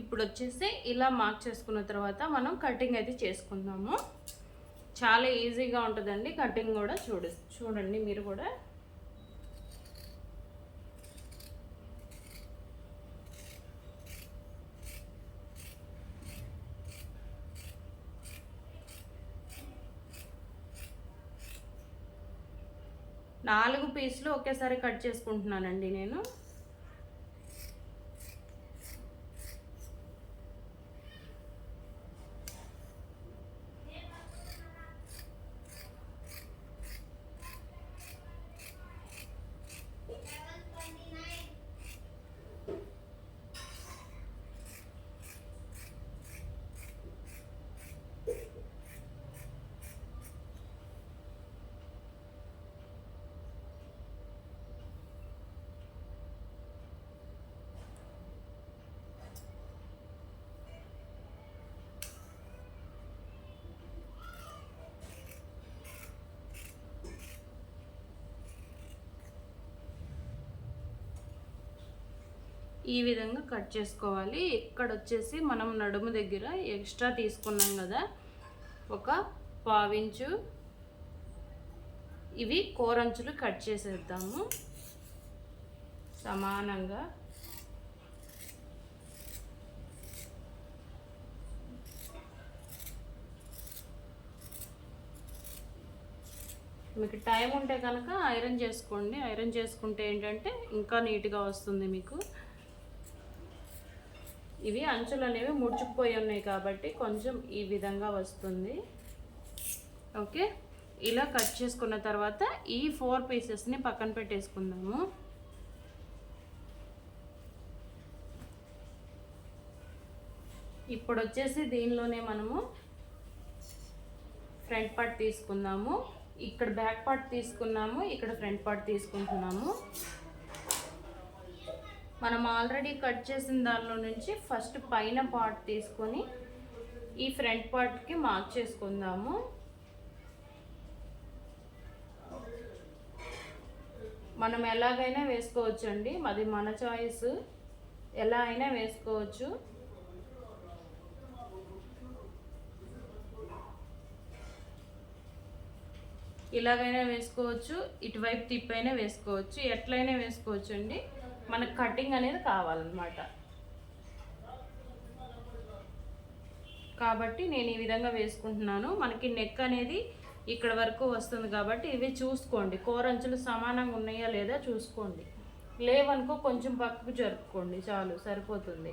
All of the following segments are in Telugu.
ఇప్పుడు వచ్చేసి ఇలా మార్క్ చేసుకున్న తర్వాత మనం కటింగ్ అయితే చేసుకుందాము. చాలా ఈజీగా ఉంటుందండి కటింగ్ కూడా చూడ చూడండి మీరు కూడా. నాలుగు పీసులు ఒకేసారి కట్ చేసుకుంటున్నానండి నేను. ఈ విధంగా కట్ చేసుకోవాలి. ఇక్కడ వచ్చేసి మనం నడుము దగ్గర ఎక్స్ట్రా తీసుకున్నాం కదా ఒక పావించు. ఇవి కోరంచులు కట్ చేసేద్దాము. సమానంగా. మీకు టైం ఉంటే కనుక ఐరన్ చేసుకోండి. ఐరన్ చేసుకుంటే ఏంటంటే ఇంకా నీట్గా వస్తుంది మీకు. ఇవి అంచులు అనేవి ముడుచుకుపోయి ఉన్నాయి కాబట్టి కొంచెం ఈ విధంగా వస్తుంది. ఓకే? ఇలా కట్ చేసుకున్న తర్వాత ఈ ఫోర్ పీసెస్ని పక్కన పెట్టేసుకుందాము. ఇప్పుడు వచ్చేసి దీనిలోనే మనము ఫ్రంట్ పార్ట్ తీసుకుందాము. ఇక్కడ బ్యాక్ పార్ట్ తీసుకున్నాము ఇక్కడ ఫ్రంట్ పార్ట్ తీసుకుంటున్నాము. మనం ఆల్రెడీ కట్ చేసిన దానిలో నుంచి ఫస్ట్ పైన పార్ట్ తీసుకొని ఈ ఫ్రంట్ పార్ట్కి మార్క్ చేసుకుందాము. మనం ఎలాగైనా వేసుకోవచ్చు అండి అది మన చాయిస్ ఎలా అయినా వేసుకోవచ్చు. ఇలాగైనా వేసుకోవచ్చు. ఇటువైపు తిప్పైనా వేసుకోవచ్చు. ఎట్లయినా వేసుకోవచ్చు అండి మనకు కటింగ్ అనేది కావాలన్నమాట. కాబట్టి నేను ఈ విధంగా వేసుకుంటున్నాను. మనకి నెక్ అనేది ఇక్కడ వరకు వస్తుంది కాబట్టి ఇవి చూసుకోండి. కోరంచులు సమానంగా ఉన్నాయా లేదా చూసుకోండి. లేవనుకో కొంచెం పక్కకు జరుపుకోండి చాలు సరిపోతుంది.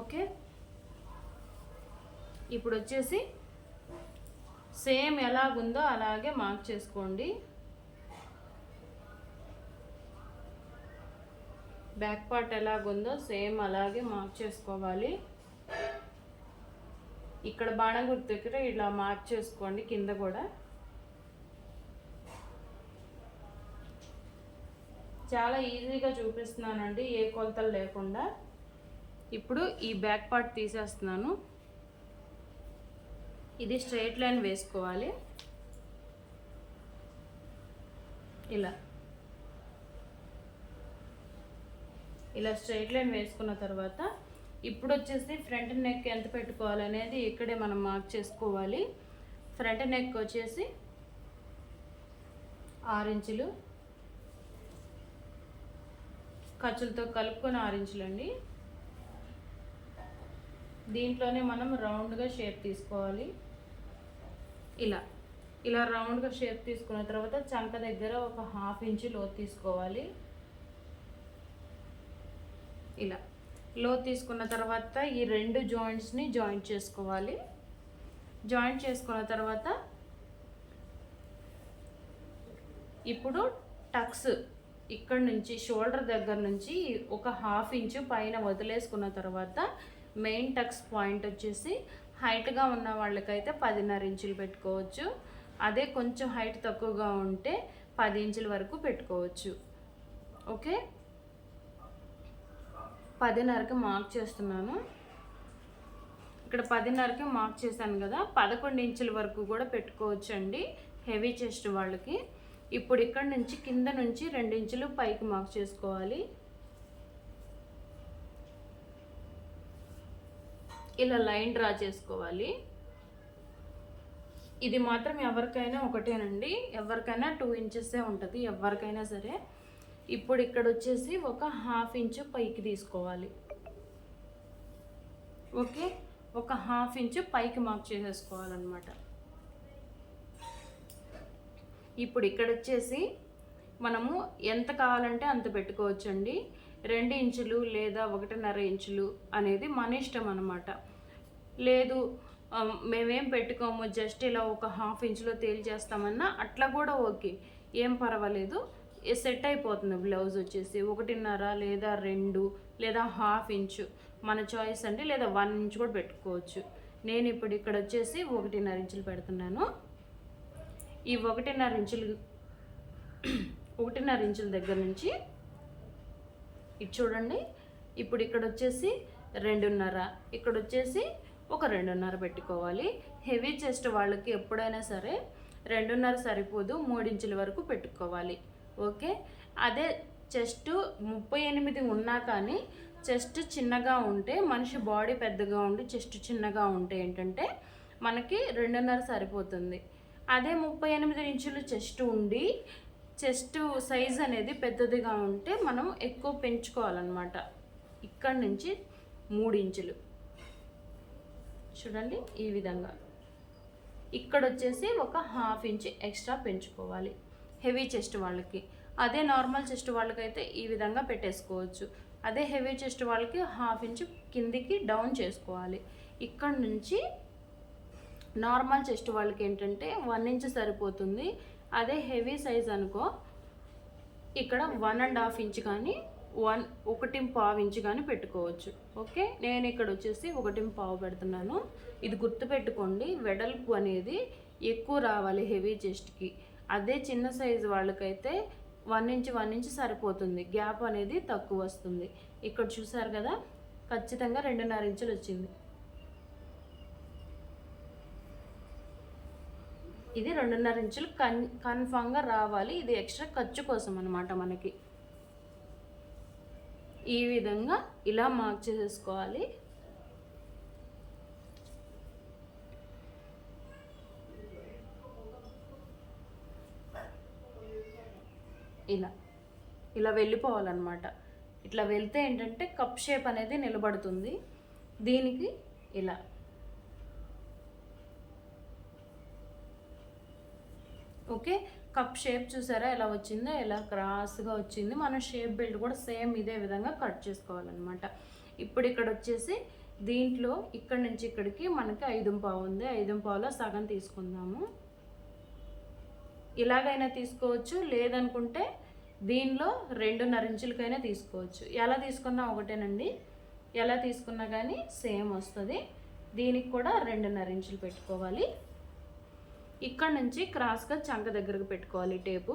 ఓకే? ఇప్పుడు వచ్చేసి సేమ్ ఎలాగుందో అలాగే మార్క్ చేసుకోండి. బ్యాక్ పార్ట్ ఎలాగుందో సేమ్ అలాగే మార్క్ చేసుకోవాలి. ఇక్కడ బాణం గుర్తు దగ్గర ఇలా మార్క్ చేసుకోండి కింద కూడా. చాలా ఈజీగా చూపిస్తున్నానండి ఏ కొలతలు లేకుండా. ఇప్పుడు ఈ బ్యాక్ పార్ట్ తీసేస్తున్నాను. ఇది స్ట్రైట్ లైన్ వేసుకోవాలి. ఇలా. ఇలా స్ట్రైట్ లైన్ వేసుకున్న తర్వాత ఇప్పుడు వచ్చేసి ఫ్రంట్ నెక్ ఎంత పెట్టుకోవాలనేది ఇక్కడే మనం మార్క్ చేసుకోవాలి. ఫ్రంట్ నెక్ వచ్చేసి ఆరు ఇంచులు. ఖర్చులతో కలుపుకొని ఆరు అండి దీంట్లోనే మనం రౌండ్గా షేప్ తీసుకోవాలి. ఇలా ఇలా రౌండ్గా షేప్ తీసుకున్న తర్వాత చంక దగ్గర ఒక హాఫ్ ఇంచు లోతు తీసుకోవాలి. ఇలా. లో తీసుకున్న తర్వాత ఈ రెండు జాయింట్స్ని జాయింట్ చేసుకోవాలి. జాయింట్ చేసుకున్న తర్వాత ఇప్పుడు టక్స్ ఇక్కడ నుంచి షోల్డర్ దగ్గర నుంచి ఒక హాఫ్ ఇంచు పైన వదిలేసుకున్న తర్వాత మెయిన్ టక్స్ పాయింట్ వచ్చేసి హైట్గా ఉన్న వాళ్ళకైతే పదిన్నర ఇంచులు పెట్టుకోవచ్చు. అదే కొంచెం హైట్ తక్కువగా ఉంటే పది ఇంచుల వరకు పెట్టుకోవచ్చు. ఓకే పదిన్నరకి మార్క్ చేస్తున్నాను. ఇక్కడ పదిన్నరకి మార్క్ చేశాను కదా పదకొండు ఇంచుల వరకు కూడా పెట్టుకోవచ్చు అండి హెవీ చెస్ట్ వాళ్ళకి. ఇప్పుడు ఇక్కడ నుంచి కింద నుంచి రెండు ఇంచులు పైకి మార్క్ చేసుకోవాలి. ఇలా లైన్ డ్రా చేసుకోవాలి. ఇది మాత్రం ఎవరికైనా ఒకటేనండి ఎవరికైనా టూ ఇంచెస్సే ఉంటుంది ఎవరికైనా సరే. ఇప్పుడు ఇక్కడ వచ్చేసి ఒక హాఫ్ ఇంచు పైకి తీసుకోవాలి. ఓకే? ఒక హాఫ్ ఇంచు పైకి మార్క్ చేసేసుకోవాలన్నమాట. ఇప్పుడు ఇక్కడ వచ్చేసి మనము ఎంత కావాలంటే అంత పెట్టుకోవచ్చండి. రెండు ఇంచులు లేదా ఒకటిన్నర ఇంచులు అనేది మన ఇష్టం అనమాట లేదు మేమేం పెట్టుకోము జస్ట్ ఇలా ఒక హాఫ్ ఇంచులో తేల్చేస్తామన్నా అట్లా కూడా ఓకే. ఏం పర్వాలేదు. సెట్ అయిపోతుంది బ్లౌజ్ వచ్చేసి? ఒకటిన్నర లేదా రెండు లేదా హాఫ్ ఇంచు. మన చాయిస్ అండి లేదా వన్ ఇంచ్ కూడా పెట్టుకోవచ్చు. నేను ఇప్పుడు ఇక్కడ వచ్చేసి ఒకటిన్నర ఇంచులు పెడుతున్నాను. ఈ ఒకటిన్నర ఇంచులు ఒకటిన్నర ఇంచుల దగ్గర నుంచి ఇది చూడండి. ఇప్పుడు ఇక్కడ వచ్చేసి రెండున్నర ఇక్కడ వచ్చేసి ఒక రెండున్నర పెట్టుకోవాలి. హెవీ చెస్ట్ వాళ్ళకి ఎప్పుడైనా సరే రెండున్నర సరిపోదు మూడించుల వరకు పెట్టుకోవాలి. ఓకే? అదే చెస్ట్ ముప్పై ఎనిమిది ఉన్నా కానీ చెస్ట్ చిన్నగా ఉంటే మనిషి బాడీ పెద్దగా ఉండి చెస్ట్ చిన్నగా ఉంటే ఏంటంటే మనకి రెండున్నర సరిపోతుంది. అదే ముప్పై ఎనిమిది ఇంచులు చెస్ట్ ఉండి చెస్ట్ సైజ్ అనేది పెద్దదిగా ఉంటే మనం ఎక్కువ పెంచుకోవాలన్నమాట. ఇక్కడ నుంచి మూడు ఇంచులు. చూడండి ఈ విధంగా. ఇక్కడ వచ్చేసి ఒక హాఫ్ ఇంచ్ ఎక్స్ట్రా పెంచుకోవాలి. హెవీ చెస్ట్ వాళ్ళకి. అదే నార్మల్ చెస్ట్ వాళ్ళకైతే ఈ విధంగా పెట్టేసుకోవచ్చు. అదే హెవీ చెస్ట్ వాళ్ళకి హాఫ్ ఇంచ్ కిందికి డౌన్ చేసుకోవాలి. ఇక్కడ నుంచి నార్మల్ చెస్ట్ వాళ్ళకి ఏంటంటే వన్ ఇంచ్ సరిపోతుంది. అదే హెవీ సైజ్ అనుకో ఇక్కడ వన్ అండ్ హాఫ్ ఇంచ్ కానీ వన్ ఒకటి పావు ఇంచ్ కానీ పెట్టుకోవచ్చు. ఓకే? నేను ఇక్కడ వచ్చేసి ఒకటి పావు పెడుతున్నాను. ఇది గుర్తుపెట్టుకోండి వెడల్పు అనేది ఎక్కువ రావాలి హెవీ చెస్ట్కి. అదే చిన్న సైజు వాళ్ళకైతే వన్ ఇంచ్ వన్ ఇంచ్ సరిపోతుంది. గ్యాప్ అనేది తక్కువ వస్తుంది. ఇక్కడ చూసారు కదా ఖచ్చితంగా రెండున్నర ఇంచులు వచ్చింది. ఇది రెండున్నర ఇంచులు కన్ కన్ఫామ్గా రావాలి. ఇది ఎక్స్ట్రా ఖర్చు కోసం అనమాట మనకి. ఈ విధంగా ఇలా మార్క్ చేసేసుకోవాలి. ఇలా ఇలా వెళ్ళిపోవాలన్నమాట. ఇట్లా వెళ్తే ఏంటంటే కప్ షేప్ అనేది నిలబడుతుంది. దీనికి ఇలా. ఓకే? కప్ షేప్ చూసారా? ఎలా వచ్చిందో ఎలా క్రాస్గా వచ్చింది. మన షేప్ బెల్ట్ కూడా సేమ్ ఇదే విధంగా కట్ చేసుకోవాలన్నమాట. ఇప్పుడు ఇక్కడ వచ్చేసి దీంట్లో ఇక్కడ నుంచి ఇక్కడికి మనకి ఐదు పావు ఉంది. ఐదు పావులో సగం తీసుకుందాము. ఇలాగైనా తీసుకోవచ్చు. లేదనుకుంటే దీనిలో రెండున్నర ఇంచులకైనా తీసుకోవచ్చు. ఎలా తీసుకున్నా ఒకటేనండి. ఎలా తీసుకున్నా కానీ సేమ్ వస్తుంది. దీనికి కూడా రెండున్నర ఇంచులు పెట్టుకోవాలి. ఇక్కడ నుంచి క్రాస్గా చంక దగ్గరకు పెట్టుకోవాలి టేపు.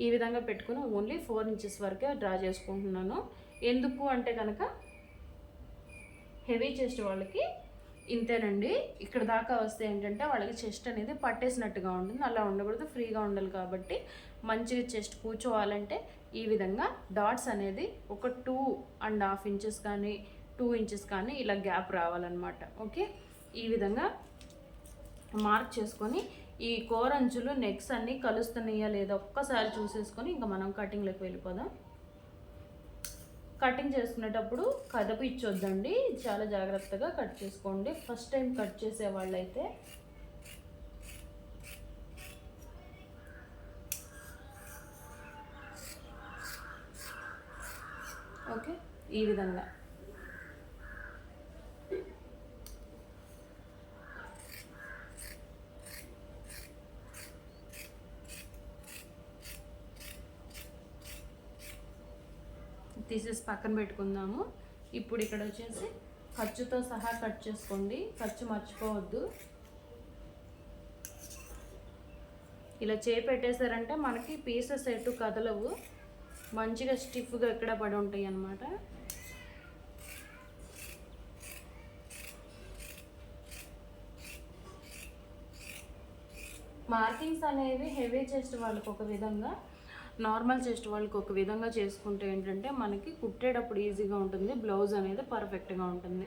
ఈ విధంగా పెట్టుకుని ఓన్లీ ఫోర్ ఇంచెస్ వరకే డ్రా చేసుకుంటున్నాను. ఎందుకు అంటే కనుక హెవీ చెస్ట్ వాళ్ళకి ఇంతేనండి. ఇక్కడ దాకా వస్తే ఏంటంటే వాళ్ళకి చెస్ట్ అనేది పట్టేసినట్టుగా ఉంటుంది. అలా ఉండకూడదు ఫ్రీగా ఉండాలి కాబట్టి మంచిగా చెస్ట్ కూర్చోవాలంటే ఈ విధంగా డాట్స్ అనేది ఒక టూ అండ్ హాఫ్ ఇంచెస్ కానీ టూ ఇంచెస్ కానీ ఇలా గ్యాప్ రావాలన్నమాట. ఓకే? ఈ విధంగా మార్క్ చేసుకొని ఈ కోరంచులు నెక్స్ అన్నీ కలుస్తున్నాయా లేదా ఒక్కసారి చూసేసుకొని ఇంకా మనం కటింగ్లోకి వెళ్ళిపోదాం. కటింగ్ చేసుకునేటప్పుడు కదపు ఇచ్చొద్దండి. చాలా జాగ్రత్తగా కట్ చేసుకోండి. ఫస్ట్ టైం కట్ చేసే వాళ్ళైతే ఓకే? ఈ విధంగా. తీసేసి పక్కన పెట్టుకుందాము. ఇప్పుడు ఇక్కడ వచ్చేసి ఖర్చుతో సహా కట్ చేసుకోండి. ఖర్చు మర్చిపోవద్దు. ఇలా చేపెట్టేశారంటే మనకి పీసెస్ ఎటు కదలవు. మంచిగా స్టిఫ్గా ఎక్కడ పడి ఉంటాయి అన్నమాట. మార్కింగ్స్ అనేవి హెవీ చెస్ట్ వాళ్ళకి ఒక విధంగా నార్మల్ చెస్ట్ వాళ్ళకి ఒక విధంగా చేసుకుంటే ఏంటంటే మనకి కుట్టేటప్పుడు ఈజీగా ఉంటుంది బ్లౌజ్ అనేది పర్ఫెక్ట్గా ఉంటుంది.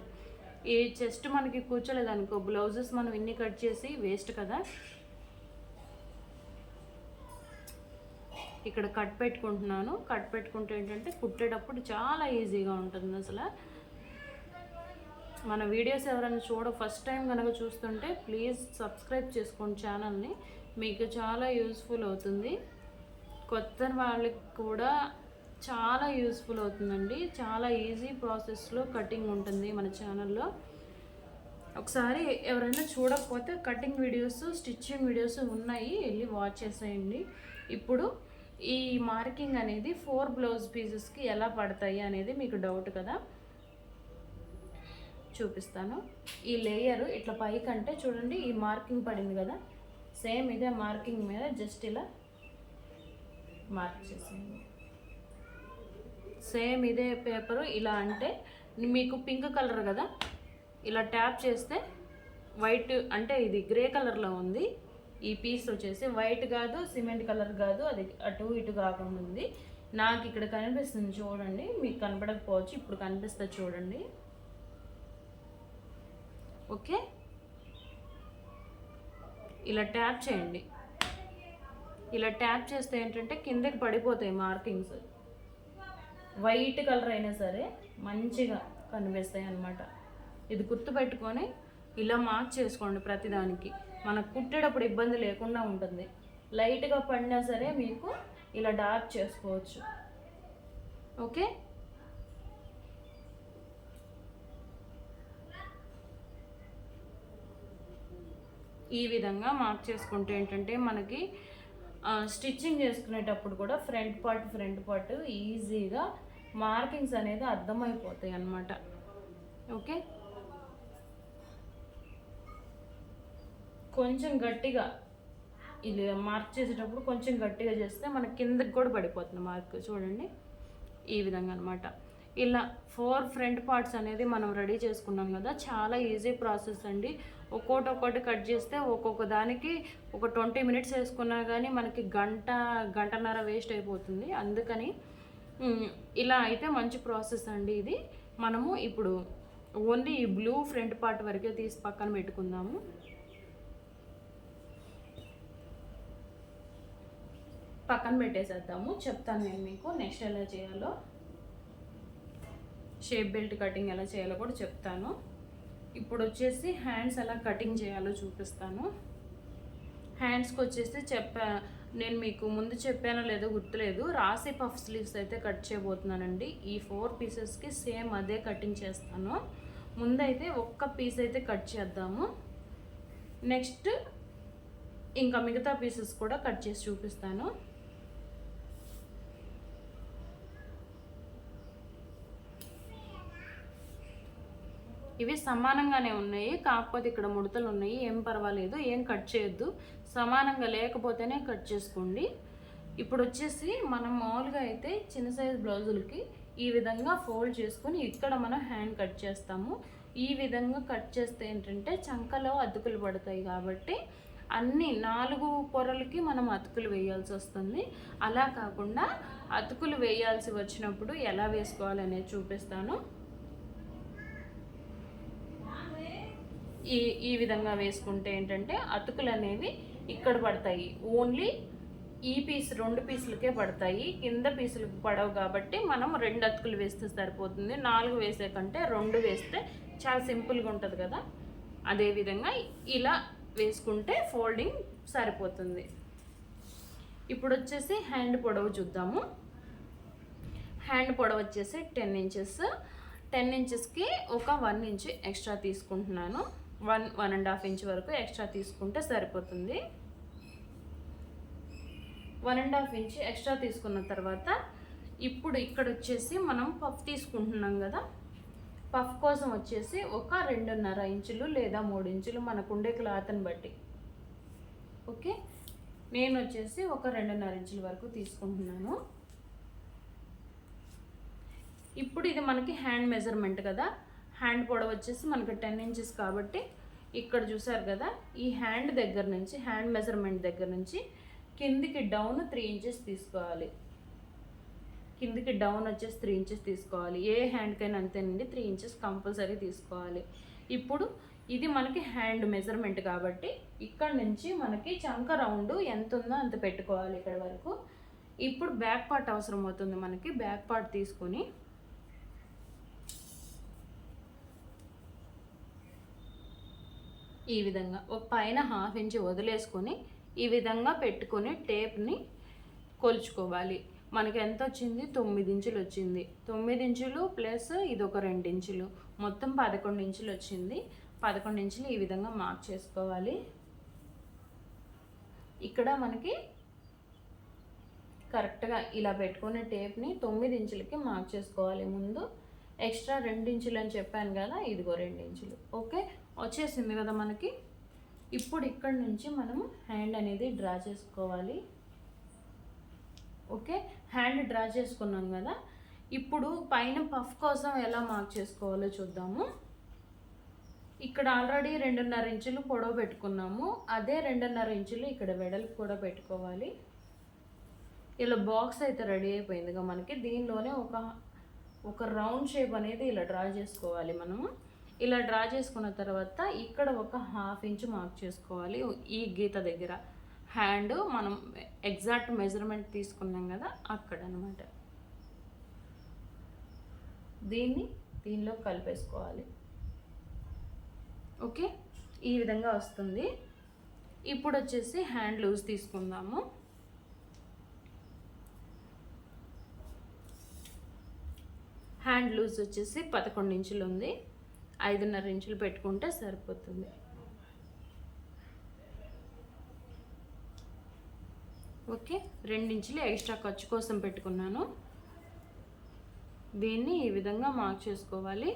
ఈ చెస్ట్ మనకి కూర్చోలేదు అనుకో బ్లౌజెస్ మనం ఇన్ని కట్ చేసి వేస్ట్ కదా? ఇక్కడ కట్ పెట్టుకుంటున్నాను. కట్ పెట్టుకుంటే ఏంటంటే కుట్టేటప్పుడు చాలా ఈజీగా ఉంటుంది అసలు. మన వీడియోస్ ఎవరైనా చూడ ఫస్ట్ టైం కనుక చూస్తుంటే ప్లీజ్ సబ్స్క్రైబ్ చేసుకోండి ఛానల్ని. మీకు చాలా యూస్ఫుల్ అవుతుంది. కొత్త వాళ్ళకి కూడా చాలా యూస్ఫుల్ అవుతుందండి. చాలా ఈజీ ప్రాసెస్లో కటింగ్ ఉంటుంది మన ఛానల్లో. ఒకసారి ఎవరైనా చూడకపోతే కటింగ్ వీడియోస్ స్టిచ్చింగ్ వీడియోస్ ఉన్నాయి వెళ్ళి వాచ్ చేసేయండి. ఇప్పుడు ఈ మార్కింగ్ అనేది ఫోర్ బ్లౌజ్ పీసెస్కి ఎలా పడతాయి అనేది మీకు డౌట్ కదా? చూపిస్తాను. ఈ లేయర్ ఇట్లా పైకంటే చూడండి ఈ మార్కింగ్ పడింది కదా? సేమ్ ఇదే మార్కింగ్ మీద జస్ట్ ఇలా మార్చేసింది. సేమ్ ఇదే పేపరు ఇలా అంటే మీకు పింక్ కలర్ కదా? ఇలా ట్యాప్ చేస్తే వైట్ అంటే ఇది గ్రే కలర్లో ఉంది. ఈ పీస్ వచ్చేసి వైట్ కాదు సిమెంట్ కలర్ కాదు అది అటు ఇటు కాకుండా ఉంది. నాకు ఇక్కడ కనిపిస్తుంది చూడండి. మీకు కనపడకపోవచ్చు ఇప్పుడు కనిపిస్తుంది చూడండి. ఓకే? ఇలా ట్యాప్ చేయండి. ఇలా ట్యాప్ చేస్తే ఏంటంటే కిందకి పడిపోతాయి మార్కింగ్స్. వైట్ కలర్ అయినా సరే మంచిగా కనిపిస్తాయి అన్నమాట. ఇది గుర్తుపెట్టుకొని ఇలా మార్క్ చేసుకోండి ప్రతిదానికి. మనకు కుట్టేటప్పుడు ఇబ్బంది లేకుండా ఉంటుంది. లైట్గా పడినా సరే మీకు ఇలా డార్క్ చేసుకోవచ్చు. ఓకే? ఈ విధంగా మార్క్ చేసుకుంటే ఏంటంటే మనకి స్టిచ్చింగ్ చేసుకునేటప్పుడు కూడా ఫ్రంట్ పార్ట్ ఫ్రంట్ పార్ట్ ఈజీగా మార్కింగ్స్ అనేది అర్థమైపోతాయి అన్నమాట. ఓకే? కొంచెం గట్టిగా ఇది మార్క్ చేసేటప్పుడు కొంచెం గట్టిగా చేస్తే మన కిందకి కూడా పడిపోతుంది మార్క్. చూడండి. ఈ విధంగా అనమాట ఇలా ఫోర్ ఫ్రంట్ పార్ట్స్ అనేది మనం రెడీ చేసుకున్నాం కదా చాలా ఈజీ ప్రాసెస్ అండి. ఒక్కోటి ఒక్కోటి కట్ చేస్తే ఒక్కొక్క దానికి ఒక ట్వంటీ మినిట్స్ వేసుకున్నా కానీ మనకి గంట గంటన్నర వేస్ట్ అయిపోతుంది. అందుకని ఇలా అయితే మంచి ప్రాసెస్ అండి ఇది. మనము ఇప్పుడు ఓన్లీ ఈ బ్లూ ఫ్రంట్ పార్ట్ వరకే తీసి పక్కన పెట్టుకుందాము. పక్కన పెట్టేసేద్దాము. చెప్తాను నేను మీకు నెక్స్ట్ ఎలా చేయాలో. షేప్ బెల్ట్ కటింగ్ ఎలా చేయాలో కూడా చెప్తాను. ఇప్పుడు వచ్చేసి హ్యాండ్స్ ఎలా కటింగ్ చేయాలో చూపిస్తాను. హ్యాండ్స్కి వచ్చేసి చెప్పా నేను మీకు ముందు చెప్పానో లేదో గుర్తులేదు. రాసి పఫ్ స్లీవ్స్ అయితే కట్ చేయబోతున్నానండి. ఈ ఫోర్ పీసెస్కి సేమ్ అదే కటింగ్ చేస్తాను. ముందైతే ఒక్క పీస్ అయితే కట్ చేద్దాము. నెక్స్ట్ ఇంకా మిగతా పీసెస్ కూడా కట్ చేసి చూపిస్తాను. ఇవి సమానంగానే ఉన్నాయి కాకపోతే ఇక్కడ ముడతలు ఉన్నాయి. ఏం పర్వాలేదు ఏం కట్ చేయొద్దు. సమానంగా లేకపోతేనే కట్ చేసుకోండి. ఇప్పుడు వచ్చేసి మనం మామూలుగా అయితే చిన్న సైజ్ బ్లౌజులకి ఈ విధంగా ఫోల్డ్ చేసుకొని ఇక్కడ మనం హ్యాండ్ కట్ చేస్తాము. ఈ విధంగా కట్ చేస్తే ఏంటంటే చంకలో అతుకులు పడతాయి కాబట్టి అన్ని నాలుగు పొరలకి మనం అతుకులు వేయాల్సి వస్తుంది. అలా కాకుండా అతుకులు వేయాల్సి వచ్చినప్పుడు ఎలా వేసుకోవాలనేది చూపిస్తాను. ఈ ఈ విధంగా వేసుకుంటే ఏంటంటే అతుకులు అనేవి ఇక్కడ పడతాయి. ఓన్లీ ఈ పీస్ రెండు పీసులకే పడతాయి. కింద పీసులకు పడవు కాబట్టి మనం రెండు అతుకులు వేస్తే సరిపోతుంది. నాలుగు వేసే కంటే రెండు వేస్తే చాలా సింపుల్గా ఉంటుంది కదా. అదేవిధంగా ఇలా వేసుకుంటే ఫోల్డింగ్ సరిపోతుంది. ఇప్పుడు వచ్చేసి హ్యాండ్ పొడవు చూద్దాము. హ్యాండ్ పొడవు వచ్చేసి టెన్ ఇంచెస్. టెన్ ఇంచెస్కి ఒక వన్ ఇంచ్ ఎక్స్ట్రా తీసుకుంటున్నాను. One one and half inch వరకు ఎక్స్ట్రా తీసుకుంటే సరిపోతుంది. One and half inch extra తీసుకున్న తర్వాత ఇప్పుడు ఇక్కడ వచ్చేసి మనం పఫ్ తీసుకుంటున్నాం కదా. పఫ్ కోసం వచ్చేసి ఒక రెండున్నర ఇంచులు లేదా మూడు ఇంచులు మనకు ఉండే క్లాత్ని బట్టి. ఓకే? నేను వచ్చేసి ఒక రెండున్నర ఇంచుల వరకు తీసుకుంటున్నాను. ఇప్పుడు ఇది మనకి హ్యాండ్ మెజర్మెంట్ కదా. హ్యాండ్ పొడవు వచ్చేసి మనకి టెన్ ఇంచెస్ కాబట్టి ఇక్కడ చూసారు కదా ఈ హ్యాండ్ దగ్గర నుంచి హ్యాండ్ మెజర్మెంట్ దగ్గర నుంచి కిందికి డౌన్ త్రీ ఇంచెస్ తీసుకోవాలి. కిందికి డౌన్ వచ్చేసి త్రీ ఇంచెస్ తీసుకోవాలి. ఏ హ్యాండ్కైనా అంతేనండి త్రీ ఇంచెస్ కంపల్సరీ తీసుకోవాలి. ఇప్పుడు ఇది మనకి హ్యాండ్ మెజర్మెంట్ కాబట్టి ఇక్కడ నుంచి మనకి చంక రౌండ్ ఎంత ఉందో అంత పెట్టుకోవాలి ఇక్కడ వరకు. ఇప్పుడు బ్యాక్ పార్ట్ అవసరం అవుతుంది మనకి బ్యాక్ పార్ట్ తీసుకొని ఈ విధంగా. ఒక పైన హాఫ్ ఇంచ్ వదిలేసుకొని ఈ విధంగా పెట్టుకొని టేప్ని కొలుచుకోవాలి. మనకి ఎంత వచ్చింది? తొమ్మిది ఇంచులు వచ్చింది. తొమ్మిది ఇంచులు ప్లస్ ఇది ఒక రెండు ఇంచులు. మొత్తం పదకొండు ఇంచులు వచ్చింది. పదకొండు ఇంచులు ఈ విధంగా మార్క్ చేసుకోవాలి. ఇక్కడ మనకి కరెక్ట్గా ఇలా పెట్టుకునే టేప్ని తొమ్మిది ఇంచులకి మార్క్ చేసుకోవాలి. ముందు ఎక్స్ట్రా రెండు ఇంచులు అని చెప్పాను కదా ఇదిగో రెండు ఇంచులు. ఓకే? వచ్చేసింది కదా మనకి. ఇప్పుడు ఇక్కడ నుంచి మనము హ్యాండ్ అనేది డ్రా చేసుకోవాలి. ఓకే? హ్యాండ్ డ్రా చేసుకున్నాం కదా. ఇప్పుడు పైన పఫ్ కోసం ఎలా మార్క్ చేసుకోవాలో చూద్దాము. ఇక్కడ ఆల్రెడీ రెండున్నర ఇంచులు పొడవు పెట్టుకున్నాము. అదే రెండున్నర ఇంచులు ఇక్కడ వెడల్పు కూడా పెట్టుకోవాలి. ఇలా బాక్స్ అయితే రెడీ అయిపోయిందిగా మనకి. దీనిలోనే ఒక ఒక రౌండ్ షేప్ అనేది ఇలా డ్రా చేసుకోవాలి మనము. ఇలా డ్రా చేసుకున్న తర్వాత ఇక్కడ ఒక హాఫ్ ఇంచ్ మార్క్ చేసుకోవాలి ఈ గీత దగ్గర. హ్యాండ్ మనం ఎగ్జాక్ట్ మెజర్మెంట్ తీసుకున్నాం కదా అక్కడ అనమాట దీన్ని దీనిలో కలిపేసుకోవాలి. ఓకే? ఈ విధంగా వస్తుంది. ఇప్పుడు వచ్చేసి హ్యాండ్ లూజ్ తీసుకుందాము. హ్యాండ్ లూజ్ వచ్చేసి పదకొండు ఇంచులు ఉంది. ఐదున్నర ఇంచులు పెట్టుకుంటే సరిపోతుంది. ఓకే రెండించులు ఎక్స్ట్రా ఖర్చు కోసం పెట్టుకున్నాను. దీన్ని ఈ విధంగా మార్క్ చేసుకోవాలి.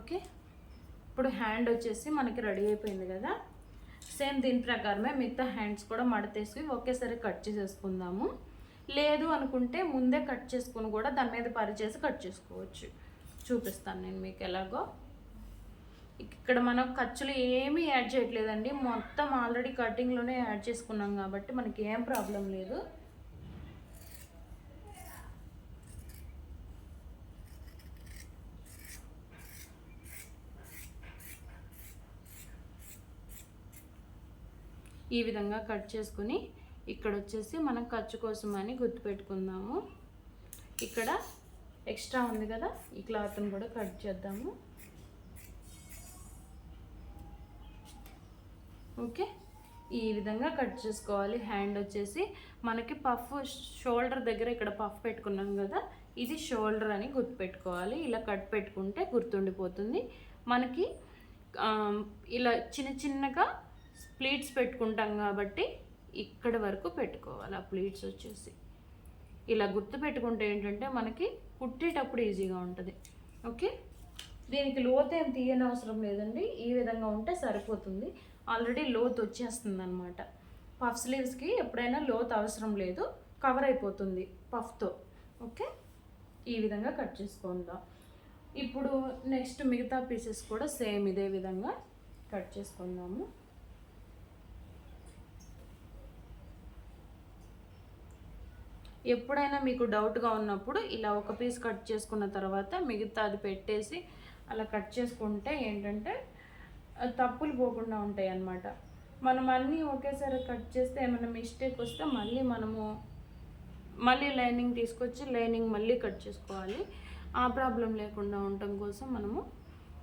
ఓకే ఇప్పుడు హ్యాండ్ వచ్చేసి మనకి రెడీ అయిపోయింది కదా. సేమ్ దీని ప్రకారమే మిగతా హ్యాండ్స్ కూడా మడతేసి ఒకేసారి కట్ చేసేసుకుందాము. లేదు అనుకుంటే ముందే కట్ చేసుకుని కూడా దాని మీద పరిచేసి కట్ చేసుకోవచ్చు. చూపిస్తాను నేను మీకు ఎలాగో. ఇక్కడ మనం ఖర్చులు ఏమీ యాడ్ చేయట్లేదండి. మొత్తం ఆల్రెడీ కటింగ్లోనే యాడ్ చేసుకున్నాం కాబట్టి మనకి ఏం ప్రాబ్లం లేదు. ఈ విధంగా కట్ చేసుకుని ఇక్కడ వచ్చేసి మనం ఖర్చు కోసం అని గుర్తుపెట్టుకుందాము. ఇక్కడ ఎక్స్ట్రా ఉంది కదా ఈ క్లాత్ని కూడా కట్ చేద్దాము. ఓకే? ఈ విధంగా కట్ చేసుకోవాలి. హ్యాండ్ వచ్చేసి మనకి పఫ్ షోల్డర్ దగ్గర ఇక్కడ పఫ్ పెట్టుకున్నాం కదా ఇది షోల్డర్ అని గుర్తుపెట్టుకోవాలి. ఇలా కట్ పెట్టుకుంటే గుర్తుండిపోతుంది. మనకి ఇలా చిన్న చిన్నగా స్ప్లీట్స్ పెట్టుకుంటాం కాబట్టి ఇక్కడ వరకు పెట్టుకోవాలి. ఆ ప్లీట్స్ వచ్చేసి. ఇలా గుర్తు పెట్టుకుంటే ఏంటంటే మనకి కుట్టేటప్పుడు ఈజీగా ఉంటుంది. ఓకే దీనికి లోతు ఏం తీయని అవసరం లేదండి. ఈ విధంగా ఉంటే సరిపోతుంది. ఆల్రెడీ లోతు వచ్చేస్తుంది అనమాట పఫ్ స్లీవ్స్కి ఎప్పుడైనా లోతు అవసరం లేదు. కవర్ అయిపోతుంది పఫ్తో ఓకే ఈ విధంగా కట్ చేసుకుందాం. ఇప్పుడు నెక్స్ట్ మిగతా పీసెస్ కూడా సేమ్ ఇదే విధంగా కట్ చేసుకుందాము. ఎప్పుడైనా మీకు డౌట్గా ఉన్నప్పుడు ఇలా ఒక పీస్ కట్ చేసుకున్న తర్వాత మిగతా అది పెట్టేసి అలా కట్ చేసుకుంటే ఏంటంటే తప్పులు పోకుండా ఉంటాయి అన్నమాట మనం అన్నీ ఒకేసారి కట్ చేస్తే ఏమైనా మిస్టేక్ వస్తే మళ్ళీ మనము మళ్ళీ లైనింగ్ తీసుకొచ్చి లైనింగ్ మళ్ళీ కట్ చేసుకోవాలి. ఆ ప్రాబ్లం లేకుండా ఉండటం కోసం మనము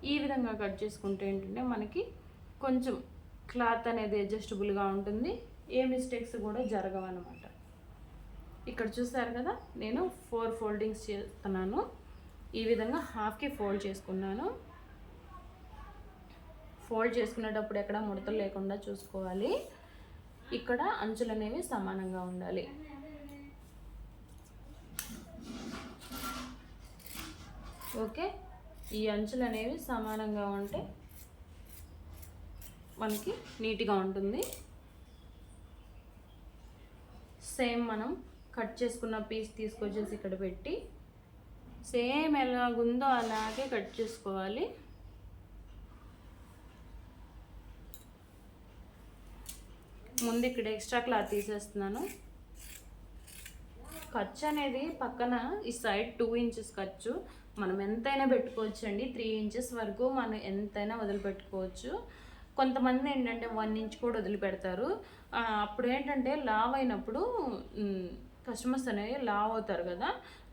ఈ విధంగా కట్ చేసుకుంటే ఏంటంటే మనకి కొంచెం క్లాత్ అనేది అడ్జస్టబుల్గా ఉంటుంది. ఏ మిస్టేక్స్ కూడా జరగవు అనమాట ఇక్కడ చూసారు కదా నేను ఫోర్ ఫోల్డింగ్స్ చేస్తున్నాను. ఈ విధంగా హాఫ్కి ఫోల్డ్ చేసుకున్నాను. ఫోల్డ్ చేసుకునేటప్పుడు ఎక్కడ ముడతలు లేకుండా చూసుకోవాలి. ఇక్కడ అంచులు అనేవి సమానంగా ఉండాలి. ఓకే? ఈ అంచులు అనేవి సమానంగా ఉంటే మనకి నీట్గా ఉంటుంది. సేమ్ మనం కట్ చేసుకున్న పీస్ తీసుకొచ్చేసి ఇక్కడ పెట్టి సేమ్ ఎలాగుందో అలాగే కట్ చేసుకోవాలి. ముందు ఇక్కడ ఎక్స్ట్రా క్లాత్ తీసేస్తున్నాను. ఖర్చు అనేది పక్కన ఈ సైడ్ టూ ఇంచెస్ ఖర్చు. మనం ఎంతైనా పెట్టుకోవచ్చు అండి త్రీ ఇంచెస్ వరకు మనం ఎంతైనా వదిలిపెట్టుకోవచ్చు. కొంతమంది ఏంటంటే వన్ ఇంచ్ కూడా వదిలిపెడతారు. అప్పుడు ఏంటంటే లావ్ అయినప్పుడు కస్టమర్స్ అనేవి లావ్ అవుతారు కదా.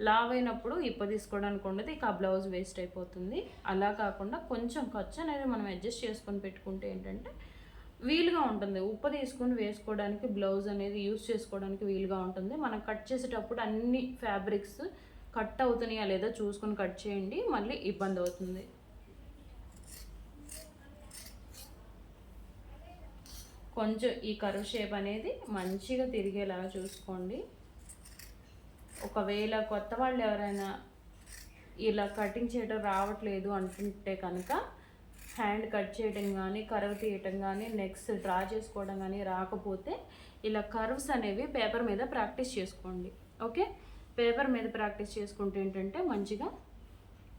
లావ్ అయినప్పుడు ఇప్ప తీసుకోవడానికి ఉండదు. ఇక ఆ బ్లౌజ్ వేస్ట్ అయిపోతుంది. అలా కాకుండా కొంచెం ఖర్చు అనేది మనం అడ్జస్ట్ చేసుకొని పెట్టుకుంటే ఏంటంటే వీలుగా ఉంటుంది. ఉప్పు తీసుకొని వేసుకోవడానికి బ్లౌజ్ అనేది యూస్ చేసుకోవడానికి వీలుగా ఉంటుంది. మనం కట్ చేసేటప్పుడు అన్ని ఫ్యాబ్రిక్స్ కట్ అవుతున్నాయా లేదా చూసుకొని కట్ చేయండి. మళ్ళీ ఇబ్బంది అవుతుంది. కొంచెం ఈ కరువు షేప్ అనేది మంచిగా తిరిగేలాగా చూసుకోండి. ఒకవేళ కొత్త వాళ్ళు ఎవరైనా ఇలా కటింగ్ చేయడం రావట్లేదు అనుకుంటే కనుక హ్యాండ్ కట్ చేయడం కానీ కర్వ్ తీయటం కానీ నెక్స్ట్ డ్రా చేసుకోవడం కానీ రాకపోతే ఇలా కర్వ్స్ అనేవి పేపర్ మీద ప్రాక్టీస్ చేసుకోండి. ఓకే? పేపర్ మీద ప్రాక్టీస్ చేసుకుంటే ఏంటంటే మంచిగా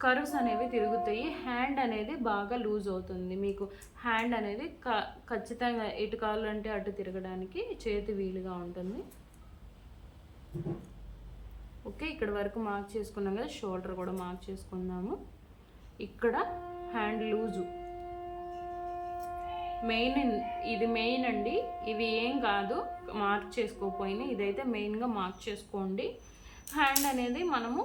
కర్వ్స్ అనేవి తిరుగుతాయి. హ్యాండ్ అనేది బాగా లూజ్ అవుతుంది. మీకు హ్యాండ్ అనేది క ఖచ్చితంగా ఇటు కావాలంటే అటు తిరగడానికి చేతి వీలుగా ఉంటుంది. ఓకే ఇక్కడ వరకు మార్క్ చేసుకున్నాం కదా షోల్డర్ కూడా మార్క్ చేసుకుందాము. ఇక్కడ హ్యాండ్ లూజు. మెయిన్ ఇది మెయిన్ అండి. ఇవి ఏం కాదు మార్క్ చేసుకోకపోయినా ఇదైతే మెయిన్గా మార్క్ చేసుకోండి. హ్యాండ్ అనేది మనము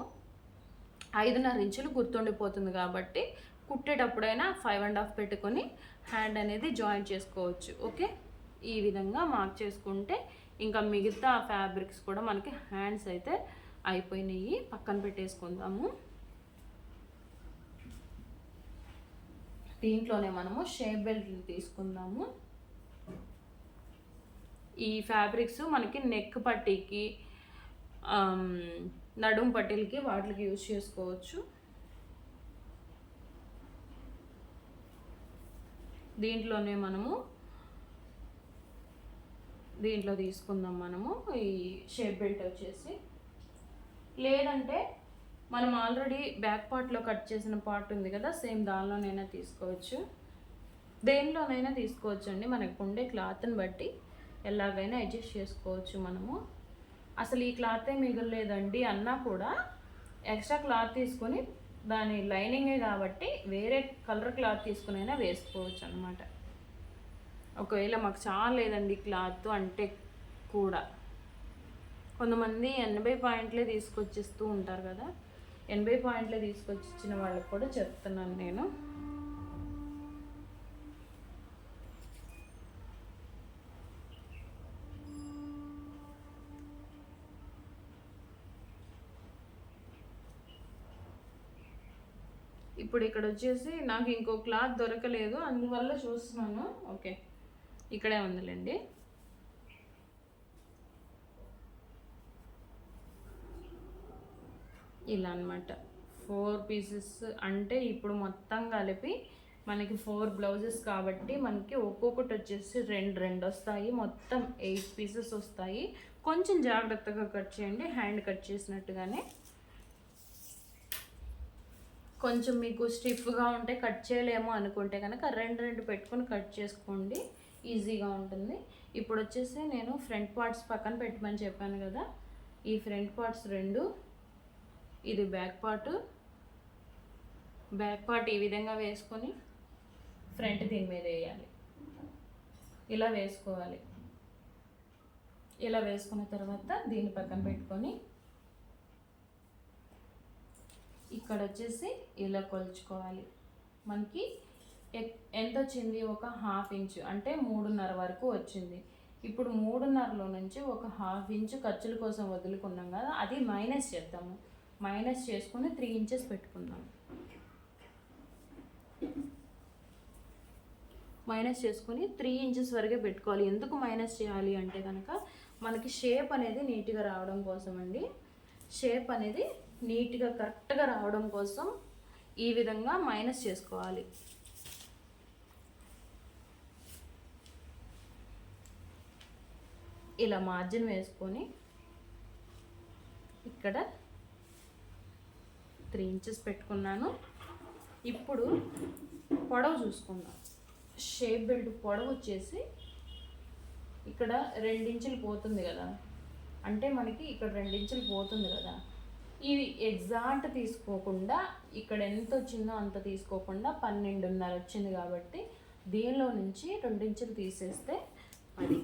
ఐదున్నర ఇంచులు గుర్తుండిపోతుంది కాబట్టి కుట్టేటప్పుడైనా ఫైవ్ అండ్ హాఫ్ పెట్టుకొని హ్యాండ్ అనేది జాయిన్ చేసుకోవచ్చు. ఓకే? ఈ విధంగా మార్క్ చేసుకుంటే ఇంకా మిగతా ఫ్యాబ్రిక్స్ కూడా మనకి హ్యాండ్స్ అయితే అయిపోయినాయి. పక్కన పెట్టేసుకుందాము. దీంట్లోనే మనము షేప్ బెల్ట్ తీసుకుందాము. ఈ ఫ్యాబ్రిక్స్ మనకి నెక్ పట్టీకి నడుము నడుం పట్టీలకి వాటికి యూజ్ చేసుకోవచ్చు. దీంట్లోనే మనము దీంట్లో తీసుకుందాం మనము. ఈ షేప్ బెల్ట్ వచ్చేసి లేదంటే మనం ఆల్రెడీ బ్యాక్ పార్ట్లో కట్ చేసిన పార్ట్ ఉంది కదా సేమ్ దానిలోనైనా తీసుకోవచ్చు. దేనిలోనైనా తీసుకోవచ్చు అండి మనకు ఉండే క్లాత్ని బట్టి ఎలాగైనా అడ్జస్ట్ చేసుకోవచ్చు మనము. అసలు ఈ క్లాతే మిగలలేదండి అన్నా కూడా ఎక్స్ట్రా క్లాత్ తీసుకొని దాని లైనింగే కాబట్టి వేరే కలర్ క్లాత్ తీసుకునైనా వేసుకోవచ్చు అనమాట ఒకవేళ మాకు చాలా లేదండి క్లాత్ అంటే కూడా. కొంతమంది ఎనభై పాయింట్లే తీసుకొచ్చిస్తూ ఉంటారు కదా. ఎనభై పాయింట్లే తీసుకొచ్చి ఇచ్చిన వాళ్ళకి కూడా చెప్తున్నాను నేను. ఇప్పుడు ఇక్కడ వచ్చేసి నాకు ఇంకో క్లాత్ దొరకలేదు అందువల్ల చూస్తున్నాను. ఓకే ఇక్కడే ఉందిలేండి. ఇలా అన్నమాట ఫోర్ పీసెస్ అంటే ఇప్పుడు మొత్తం కలిపి మనకి ఫోర్ బ్లౌజెస్ కాబట్టి మనకి ఒక్కొక్కటి వచ్చేసి రెండు రెండు వస్తాయి. మొత్తం ఎయిట్ పీసెస్ వస్తాయి. కొంచెం జాగ్రత్తగా కట్ చేయండి. హ్యాండ్ కట్ చేసినట్టుగానే. కొంచెం మీకు స్టిఫ్గా ఉంటే కట్ చేయలేమో అనుకుంటే కనుక రెండు రెండు పెట్టుకొని కట్ చేసుకోండి. ఈజీగా ఉంటుంది. ఇప్పుడు వచ్చేసి నేను ఫ్రంట్ పార్ట్స్ పక్కన పెట్టమని చెప్పాను కదా. ఈ ఫ్రంట్ పార్ట్స్ రెండు ఇది బ్యాక్ పార్ట్. బ్యాక్ పార్ట్ ఈ విధంగా వేసుకొని ఫ్రంట్ దీని మీద వేయాలి. ఇలా వేసుకోవాలి. ఇలా వేసుకున్న తర్వాత దీన్ని పక్కన పెట్టుకొని ఇక్కడ వచ్చేసి ఇలా కొలుచుకోవాలి. మనకి ఎంత వచ్చింది? ఒక హాఫ్ ఇంచు అంటే మూడున్నర వరకు వచ్చింది. ఇప్పుడు మూడున్నరలో నుంచి ఒక హాఫ్ ఇంచు ఖర్చుల కోసం వదులుకున్నాం కదా అది మైనస్ చేద్దాము. మైనస్ చేసుకొని త్రీ ఇంచెస్ పెట్టుకుందాం. మైనస్ చేసుకొని త్రీ ఇంచెస్ వరకే పెట్టుకోవాలి. ఎందుకు మైనస్ చేయాలి అంటే కనుక మనకి షేప్ అనేది నీట్గా రావడం కోసం అండి. షేప్ అనేది నీట్గా కరెక్ట్గా రావడం కోసం ఈ విధంగా మైనస్ చేసుకోవాలి. ఇలా మార్జిన్ వేసుకొని ఇక్కడ త్రీ ఇంచెస్ పెట్టుకున్నాను. ఇప్పుడు పొడవు చూసుకుందాం. షేప్ బెల్ట్ పొడవు వచ్చేసి ఇక్కడ రెండించులు పోతుంది కదా. అంటే మనకి ఇక్కడ రెండించులు పోతుంది కదా. ఇది ఎగ్జాక్ట్ తీసుకోకుండా ఇక్కడ ఎంత వచ్చిందో అంత తీసుకోకుండా పన్నెండున్నర వచ్చింది కాబట్టి దీనిలో నుంచి రెండించులు తీసేస్తే అది.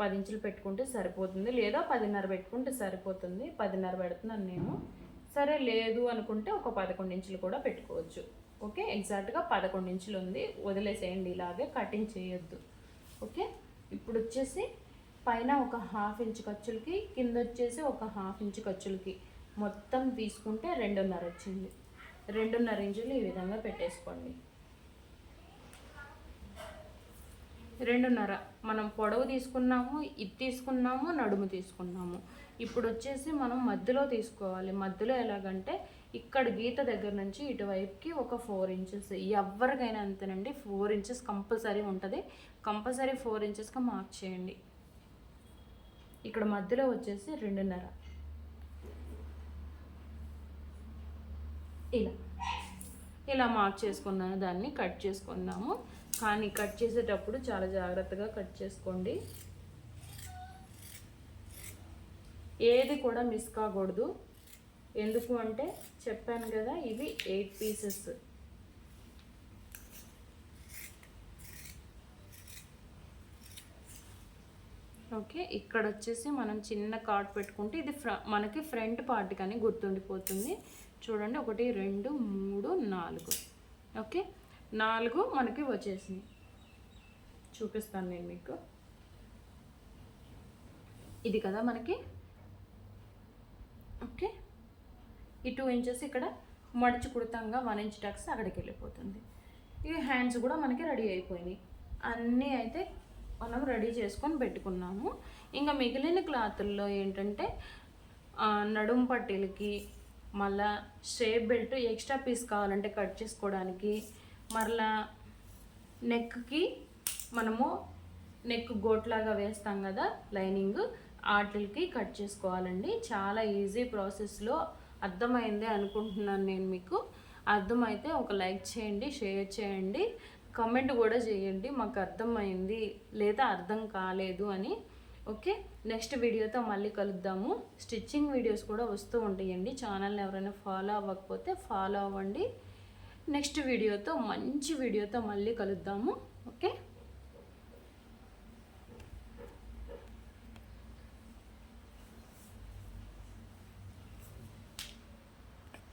పది ఇంచులు పెట్టుకుంటే సరిపోతుంది. లేదా పదిన్నర పెట్టుకుంటే సరిపోతుంది. పదిన్నర పెడుతున్నాను నేను. సరే లేదు అనుకుంటే ఒక పదకొండు ఇంచులు కూడా పెట్టుకోవచ్చు. ఓకే? ఎగ్జాక్ట్గా పదకొండు ఇంచులు ఉంది. వదిలేసేయండి ఇలాగే. కటింగ్ చేయొద్దు. ఓకే? ఇప్పుడు వచ్చేసి పైన ఒక హాఫ్ ఇంచ్ ఖర్చులకి కింద వచ్చేసి ఒక హాఫ్ ఇంచ్ ఖర్చులకి మొత్తం తీసుకుంటే రెండున్నర వచ్చింది. రెండున్నర ఇంచులు ఈ విధంగా పెట్టేసుకోండి. రెండున్నర. మనం పొడవు తీసుకున్నాము ఇది తీసుకున్నాము నడుము తీసుకున్నాము. ఇప్పుడు వచ్చేసి మనం మధ్యలో తీసుకోవాలి. మధ్యలో ఎలాగంటే ఇక్కడ గీత దగ్గర నుంచి ఇటువైపుకి ఒక ఫోర్ ఇంచెస్. ఎవరికైనా అంతేనండి ఫోర్ ఇంచెస్ కంపల్సరీ ఉంటుంది. కంపల్సరీ ఫోర్ ఇంచెస్గా మార్క్ చేయండి. ఇక్కడ మధ్యలో వచ్చేసి రెండున్నర. ఇలా. ఇలా మార్క్ చేసుకున్నాను దాన్ని కట్ చేసుకుందాము. కానీ కట్ చేసేటప్పుడు చాలా జాగ్రత్తగా కట్ చేసుకోండి. ఏది కూడా మిస్ కాకూడదు. ఎందుకు అంటే చెప్పాను కదా ఇవి ఎయిట్ పీసెస్. ఓకే ఇక్కడ వచ్చేసి మనం చిన్న కార్డ్ పెట్టుకుంటే ఇది ఫ్ర మనకి ఫ్రంట్ పార్ట్ కానీ గుర్తుండిపోతుంది. చూడండి ఒకటి రెండు మూడు నాలుగు. ఓకే నాలుగు మనకి వచ్చేసింది చూపిస్తాను నేను మీకు. ఇది కదా మనకి. ఓకే. ఈ టూ ఇంచెస్ ఇక్కడ మడిచి కుడతాంగా వన్ ఇంచ్ టక్స్ అక్కడికి వెళ్ళిపోతుంది. ఈ హ్యాండ్స్ కూడా మనకి రెడీ అయిపోయినాయి. అన్నీ అయితే మనం రెడీ చేసుకొని పెట్టుకున్నాము. ఇంకా మిగిలిన క్లాతుల్లో ఏంటంటే ఆ, నడుం పట్టీలకి మళ్ళా షేప్ బెల్ట్ ఎక్స్ట్రా పీస్ కావాలంటే కట్ చేసుకోవడానికి మరలా నెక్కి మనము నెక్ గోట్లాగా వేస్తాం కదా లైనింగ్ వాటికి కట్ చేసుకోవాలండి. చాలా ఈజీ ప్రాసెస్లో అర్థమైంది అనుకుంటున్నాను నేను మీకు. అర్థమైతే ఒక లైక్ చేయండి షేర్ చేయండి. కమెంట్ కూడా చేయండి మాకు అర్థమైంది లేదా అర్థం కాలేదు అని. ఓకే? నెక్స్ట్ వీడియోతో మళ్ళీ కలుద్దాము. స్టిచ్చింగ్ వీడియోస్ కూడా వస్తూ ఉంటాయండి. ఛానల్ని ఎవరైనా ఫాలో అవ్వకపోతే ఫాలో అవ్వండి. నెక్స్ట్ వీడియోతో మంచి వీడియోతో మళ్ళీ కలుద్దాము. ఓకే?